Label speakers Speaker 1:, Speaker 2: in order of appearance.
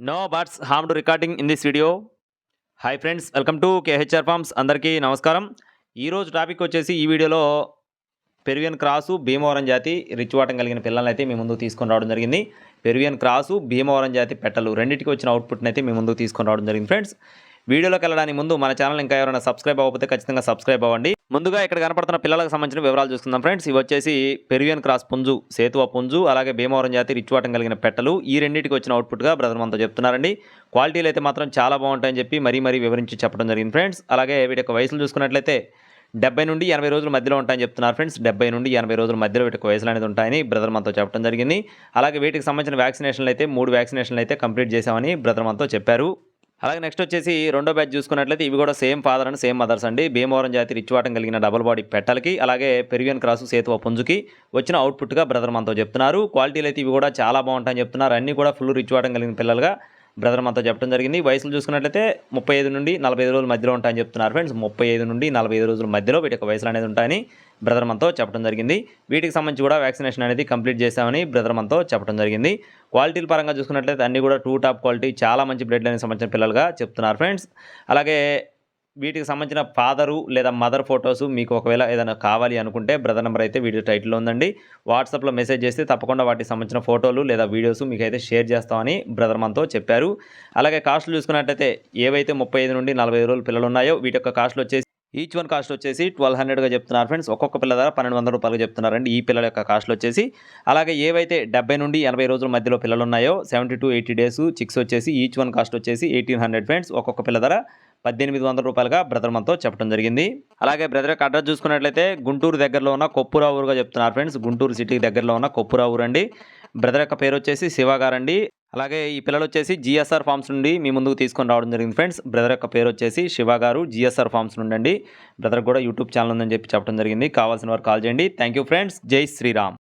Speaker 1: No బట్స్ హామ్ to recording in this video hi friends welcome to KHR farms అందరికీ నమస్కారం. ఈరోజు టాపిక్ వచ్చేసి ఈ వీడియోలో పెరువియన్ క్రాసు భీమవరం జాతి రిచ్ వాటం కలిగిన పిల్లల్ని అయితే మీ ముందుకు తీసుకొని రావడం జరిగింది. పెరువియన్ క్రాసు భీమవరం జాతి పెట్టలు రెండింటికి వచ్చిన అవుట్పుట్ని అయితే మీ ముందుకు తీసుకొని రావడం జరిగింది ఫ్రెండ్స్ వీడియోలోకి వెళ్ళడానికి ముందు మన ఛానల్ ఇంకా ఎవరైనా సబ్స్క్రైబ్ అవ్వకపోతే ఖచ్చితంగా సబ్స్క్రైబ్ అవ్వండి. ముందుగా ఇక్కడ కనపడుతున్న పిల్లలకు సంబంధించిన వివరాలు చూసుకుందాం ఫ్రెండ్స్. ఇవి వచ్చేసి పెరువియన్ క్రాస్ పుంజు సేతువ పుంజు అలాగే భీమవరం జాతి రిచ్వాటం కలిగిన పెట్టలు. ఈ రెండింటికి వచ్చిన అవుట్పుట్గా బ్రదర్ మనతో చెప్తున్నారండి. క్వాలిటీలు అయితే మాత్రం చాలా బాగుంటాయని చెప్పి మరీ మరీ వివరించి చెప్పడం జరిగింది ఫ్రెండ్స్. అలాగే వీటి యొక్క వయసులు చూసుకున్నట్లయితే డెబ్బై నుండి ఎనభై రోజుల మధ్యలో ఉంటాయని చెప్తున్నారు ఫ్రెండ్స్. డెబ్బై నుండి ఎనభై రోజుల మధ్యలో వీటికి వయసులు అనేది ఉంటాయని బ్రదర్ మనతో చెప్పడం జరిగింది. అలాగే వీటికి సంబంధించిన వ్యాక్సినేషన్లు అయితే మూడు వ్యాక్సినేషన్లు అయితే కంప్లీట్ చేశామని బ్రదర్ మనతో చెప్పారు. అలాగే నెక్స్ట్ వచ్చేసి రెండో బ్యాచ్ చూసుకున్నట్లయితే ఇవి కూడా same father and same mothers అండి. భీమవరం జాతి రిచ్వాటం కలిగిన డబుల్ బాడీ పెట్టలకి అలాగే పెరివియన్ క్రాసు సేతువ పుంజుకి వచ్చిన అవుట్పుట్గా బ్రదర్ మనతో చెప్తున్నారు. క్వాలిటీలు అయితే ఇవి కూడా చాలా బాగుంటాయని చెప్తున్నారు. అన్నీ కూడా ఫుల్ రిచ్వాటం కలిగిన పిల్లలుగా బ్రదర్ మనతో చెప్పడం జరిగింది. వయసులు చూసుకున్నట్లయితే ముప్పై ఐదు నుండి నలభై ఐదు రోజుల మధ్యలో ఉంటాయని చెప్తున్నారు ఫ్రెండ్స్. ముప్పై ఐదు నుండి నలభై ఐదు రోజుల మధ్యలో వీటి యొక్క వయసులు అనేది ఉంటాయని బ్రదర్ మనతో చెప్పడం జరిగింది. వీటికి సంబంధించి కూడా వ్యాక్సినేషన్ అనేది కంప్లీట్ చేశామని బ్రదర్ మనతో చెప్పడం జరిగింది. క్వాలిటీల పరంగా చూసుకున్నట్లయితే అన్ని కూడా టూ టాప్ క్వాలిటీ చాలా మంచి బ్లడ్ లైన్ సంబంధించిన పిల్లలుగా చెప్తున్నారు ఫ్రెండ్స్. అలాగే వీటికి సంబంధించిన ఫాదరు లేదా మదర్ ఫొటోస్ మీకు ఒకవేళ ఏదైనా కావాలి అనుకుంటే బ్రదర్ నెంబర్ అయితే వీడియో టైటిల్లో ఉందండి. వాట్సాప్లో మెసేజ్ చేస్తే తప్పకుండా వాటికి సంబంధించిన ఫోటోలు లేదా వీడియోస్ మీకు అయితే షేర్ చేస్తామని బ్రదర్ మనతో చెప్పారు. అలాగే కాస్ట్లు చూసుకున్నట్టయితే ఏవైతే ముప్పై ఐదు నుండి నలభై రోజులు పిల్లలు ఉన్నాయో వీటి యొక్క కాస్ట్లు వచ్చేసి ఈచ్ వన్ కాస్ట్ వచ్చేసి ట్వెల్వ్ హండ్రెడ్గా చెప్తున్నారు ఫ్రెండ్స్. ఒక్కొక్క పిల్ల ధర పన్నెండు వందల రూపాయలు చెప్తున్నారండి ఈ పిల్లల యొక్క కాస్ట్లు వచ్చేసి. అలాగే ఏవైతే డెబ్బై నుండి ఎనభై రోజుల మధ్యలో పిల్లలు ఉన్నాయో seventy to eighty days chicks వచ్చేసి ఈచ్ వన్ కాస్ట్ వచ్చేసి ఎయిటీన్ హండ్రెడ్ ఫ్రెండ్స్. ఒక్కొక్క పిల్ల ధర పద్దెనిమిది వందల రూపాయలుగా బ్రదర్ మనతో చెప్పడం జరిగింది. అలాగే బ్రదర్ యొక్క అడ్రస్ చూసుకున్నట్లయితే గుంటూరు దగ్గరలో ఉన్న కొప్పురావురుగా చెప్తున్నారు ఫ్రెండ్స్. గుంటూరు సిటీకి దగ్గరలో ఉన్న కొప్పురావురు అండి. బ్రదర్ యొక్క పేరు వచ్చేసి శివగారండి అలాగే ఈ పిల్లలు వచ్చేసి జిఎస్ఆర్ ఫార్మ్స్ నుండి మీ ముందుకు తీసుకొని రావడం జరిగింది ఫ్రెండ్స్. బ్రదర్ యొక్క పేరు వచ్చేసి శివ గారు జిఎస్ఆర్ ఫార్మ్స్ నుండి బ్రదర్ కూడా యూట్యూబ్ ఛానల్ ఉందని చెప్పి చెప్పడం జరిగింది. కావాల్సిన వారు కాల్ చేయండి. Thank you friends. Jai Shriram.